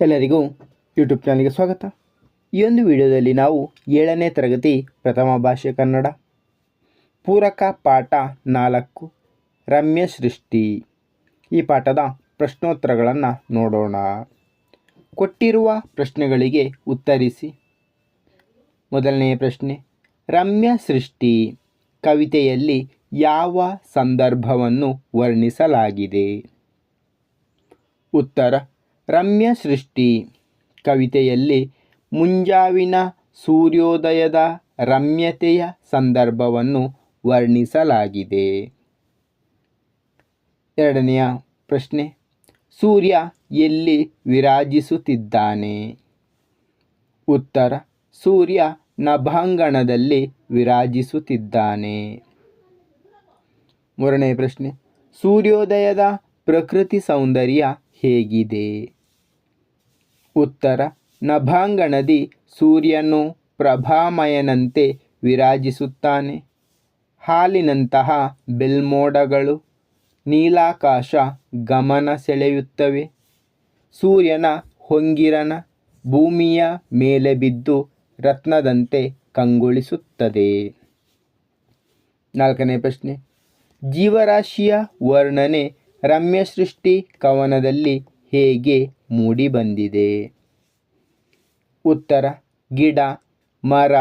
ಎಲ್ಲರಿಗೂ ಯೂಟ್ಯೂಬ್ ಚಾನಲ್ಗೆ ಸ್ವಾಗತ. ಈ ಒಂದು ವಿಡಿಯೋದಲ್ಲಿ ನಾವು ಏಳನೇ ತರಗತಿ ಪ್ರಥಮ ಭಾಷೆ ಕನ್ನಡ, ಪೂರಕ ಪಾಠ ನಾಲ್ಕು, ರಮ್ಯ ಸೃಷ್ಟಿ. ಈ ಪಾಠದ ಪ್ರಶ್ನೋತ್ತರಗಳನ್ನು ನೋಡೋಣ. ಕೊಟ್ಟಿರುವ ಪ್ರಶ್ನೆಗಳಿಗೆ ಉತ್ತರಿಸಿ. ಮೊದಲನೆಯ ಪ್ರಶ್ನೆ, ರಮ್ಯ ಸೃಷ್ಟಿ ಕವಿತೆಯಲ್ಲಿ ಯಾವ ಸಂದರ್ಭವನ್ನು ವರ್ಣಿಸಲಾಗಿದೆ? ಉತ್ತರ ರಮ್ಯ ಸೃಷ್ಟಿ ಕವಿತೆಯಲ್ಲಿ ಮುಂಜಾವಿನ ಸೂರ್ಯೋದಯದ ರಮ್ಯತೆಯ ಸಂದರ್ಭವನ್ನು ವರ್ಣಿಸಲಾಗಿದೆ. ಎರಡನೆಯ ಪ್ರಶ್ನೆ, ಸೂರ್ಯ ಎಲ್ಲಿ ವಿರಾಜಿಸುತ್ತಿದ್ದಾನೆ? ಉತ್ತರ, ಸೂರ್ಯ ನಭಾಂಗಣದಲ್ಲಿ ವಿರಾಜಿಸುತ್ತಿದ್ದಾನೆ. ಮೂರನೇ ಪ್ರಶ್ನೆ, ಸೂರ್ಯೋದಯದ ಪ್ರಕೃತಿ ಸೌಂದರ್ಯ ಹೇಗಿದೆ? ಉತ್ತರ, ನಭಾಂಗಣದಿ ಸೂರ್ಯನು ಪ್ರಭಾಮಯನಂತೆ ವಿರಾಜಿಸುತ್ತಾನೆ. ಹಾಲಿನಂತಹ ಬೆಲ್ಮೋಡಗಳು ನೀಲಾಕಾಶ ಗಮನ ಸೆಳೆಯುತ್ತವೆ. ಸೂರ್ಯನ ಹೊಂಗಿರನ ಭೂಮಿಯ ಮೇಲೆ ಬಿದ್ದು ರತ್ನದಂತೆ ಕಂಗೊಳಿಸುತ್ತದೆ. ನಾಲ್ಕನೇ ಪ್ರಶ್ನೆ. ಜೀವರಾಶಿಯ ವರ್ಣನೆ ರಮ್ಯ ಸೃಷ್ಟಿ ಕವನದಲ್ಲಿ ಹೇಗೆ ಮೂಡಿಬಂದಿದೆ ಉತ್ತರ, ಗಿಡ, ಮರ,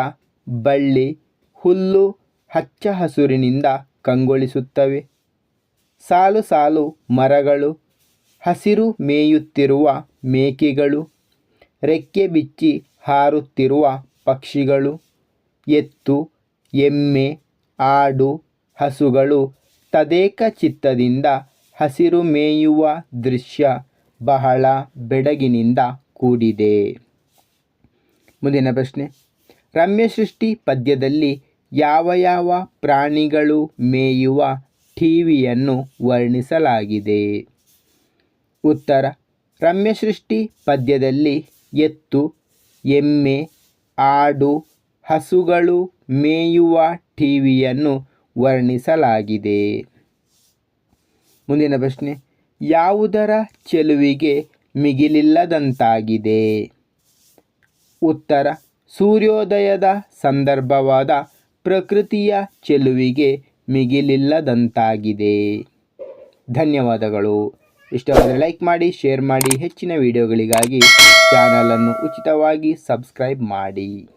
ಬಳ್ಳಿ, ಹುಲ್ಲು ಹಚ್ಚ ಹಸುರಿನಿಂದ ಕಂಗೊಳಿಸುತ್ತವೆ. ಸಾಲು ಸಾಲು ಮರಗಳು, ಹಸಿರು ಮೇಯುತ್ತಿರುವ ಮೇಕೆಗಳು, ರೆಕ್ಕೆ ಬಿಚ್ಚಿ ಹಾರುತ್ತಿರುವ ಪಕ್ಷಿಗಳು, ಎತ್ತು, ಎಮ್ಮೆ, ಆಡು, ಹಸುಗಳು ತದೇಕ ಚಿತ್ತದಿಂದ ಹಸಿರು ಮೇಯುವ ದೃಶ್ಯ. ಬಹಳ ಬೆಡಗಿನಿಂದ ಕೂಡಿದೆ. ಮುಂದಿನ ಪ್ರಶ್ನೆ. ರಮ್ಯ ಸೃಷ್ಟಿ ಪದ್ಯದಲ್ಲಿ ಯಾವ ಯಾವ ಪ್ರಾಣಿಗಳು ಮೇಯುವ ಟಿವಿಯನ್ನು ವರ್ಣಿಸಲಾಗಿದೆ? ಉತ್ತರ. ರಮ್ಯ ಸೃಷ್ಟಿ ಪದ್ಯದಲ್ಲಿ ಎತ್ತು, ಎಮ್ಮೆ, ಆಡು, ಹಸುಗಳು ಮೇಯುವ ಟಿವಿಯನ್ನು ವರ್ಣಿಸಲಾಗಿದೆ. ಮುಂದಿನ ಪ್ರಶ್ನೆ. ಯಾವುದರ ಚೆಲುವಿಗೆ ಮಿಗಿಲಿಲ್ಲದಂತಾಗಿದೆ. ಉತ್ತರ, ಸೂರ್ಯೋದಯದ ಸಂದರ್ಭವಾದ ಪ್ರಕೃತಿಯ ಚೆಲುವಿಗೆ ಮಿಗಿಲಿಲ್ಲದಂತಾಗಿದೆ. ಧನ್ಯವಾದಗಳು. ಇಷ್ಟವಾದರೆ ಲೈಕ್ ಮಾಡಿ, ಶೇರ್ ಮಾಡಿ, ಹೆಚ್ಚಿನ ವಿಡಿಯೋಗಳಿಗಾಗಿ ಚಾನಲನ್ನು ಉಚಿತವಾಗಿ ಸಬ್ಸ್ಕ್ರೈಬ್ ಮಾಡಿ.